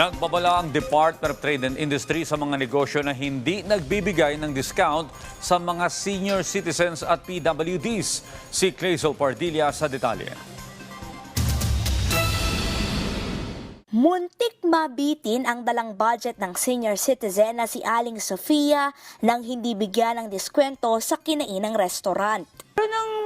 Nagbabala ang Department of Trade and Industry sa mga negosyo na hindi nagbibigay ng discount sa mga senior citizens at PWDs. Si Clazel Pardilla sa detalye. Muntik mabitin ang dalang budget ng senior citizen na si Aling Sofia nang hindi bigyan ng diskwento sa kinainang restaurant.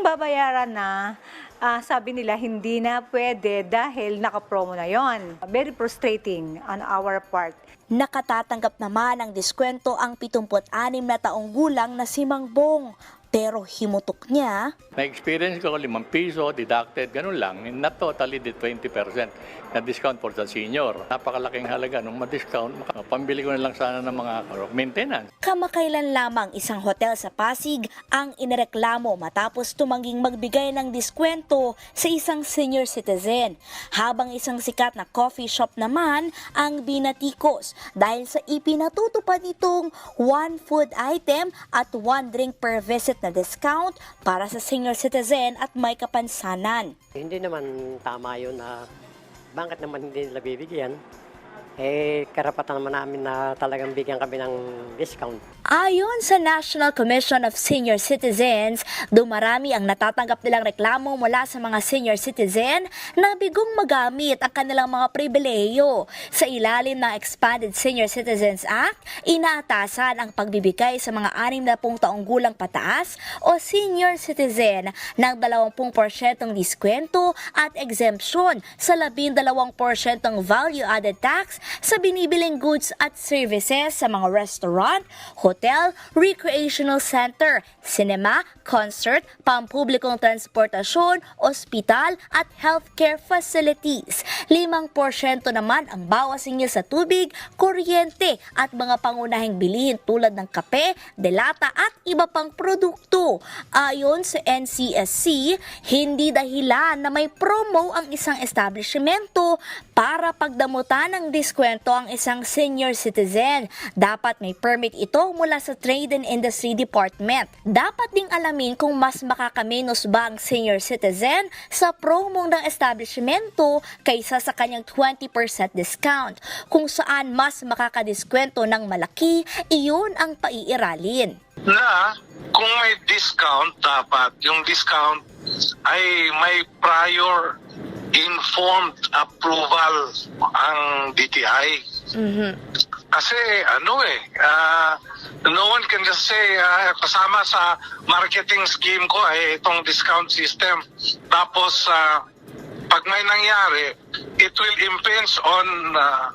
Babayaran na, ah, sabi nila hindi na pwede dahil nakapromo na yon. Very frustrating on our part. Nakatatanggap naman ng diskwento ang 76 na taong gulang na si Mang Bong. Pero himutok niya, Na-experience ko, 5 piso, deducted, ganun lang. Not totally the 20% na discount for the senior. Napakalaking halaga nung ma-discount. Pambili ko na lang sana ng mga maintenance. kamakailan lamang isang hotel sa Pasig ang inireklamo matapos tumangging magbigay ng diskwento sa isang senior citizen. Habang isang sikat na coffee shop naman ang binatikos dahil sa ipinatutupad nitong one food item at one drink per visit na discount para sa senior citizen at may kapansanan. Hindi naman tama yun na bakit naman hindi nila bibigyan? Eh, karapatan naman namin na talagang bigyan kami ng discount. Ayon sa National Commission of Senior Citizens, dumarami ang natatanggap nilang reklamo mula sa mga senior citizen na bigong magamit ang kanilang mga pribileyo. Sa ilalim ng Expanded Senior Citizens Act, inaatasan ang pagbibigay sa mga 60 taong gulang pataas o senior citizen ng 20% diskwento at exemption sa 12% value-added tax sa binibiling goods at services sa mga restaurant, hotel, recreational center, cinema, concert, pampublikong transportasyon, ospital at healthcare facilities. 5% naman ang bawas niya sa tubig, kuryente at mga pangunahing bilihin tulad ng kape, delata at iba pang produkto. Ayon sa NCSC, hindi dahilan na may promo ang isang establishmento para pagdamutan ng diskwento ang isang senior citizen. Dapat may permit ito mula sa Trade and Industry Department. Dapat ding alamin kung mas makakamenos ba ang senior citizen sa promong ng establishmento kaysa sa kanyang 20% discount. Kung saan mas makakadiskwento ng malaki, iyon ang paiiralin. na kung may discount, dapat yung discount ay may prior informed approval ang DTI. Kasi ano eh, ah, no one can just say ah, kasama sa marketing scheme ko ay itong discount system. Tapos ah, pag may nangyari, it will impinge on ah,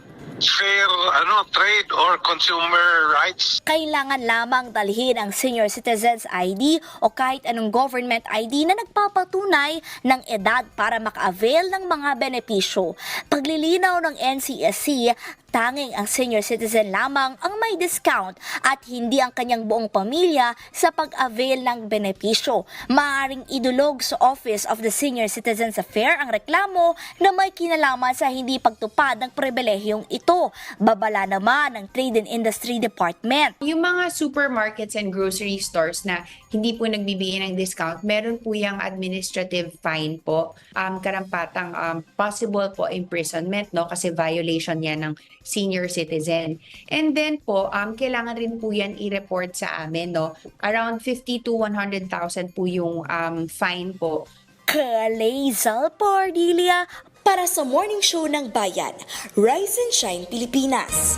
fair ano trade or consumer rights. kailangan lamang dalhin ang Senior Citizens ID o kahit anong government ID na nagpapatunay ng edad para maka-avail ng mga benepisyo. Paglilinaw ng NCSC, tanging ang senior citizen lamang ang may discount at hindi ang kanyang buong pamilya sa pag-avail ng benepisyo. Maaring idulog sa Office of the Senior Citizens Affair ang reklamo na may kinalaman sa hindi pagtupad ng pribilehiyong ito. Babala naman ng Trade and Industry Department. Yung mga supermarkets and grocery stores na hindi po nagbibigay ng discount, meron po yung administrative fine po. Um, karampatang um, possible po imprisonment, no? Kasi violation yan ng senior citizen. And then po, um, kailangan rin po yan i-report sa amin, no? Around 50 to 100,000 po yung um, fine po. Kalezal Pardilia para sa Morning Show ng Bayan, Rise and Shine Pilipinas.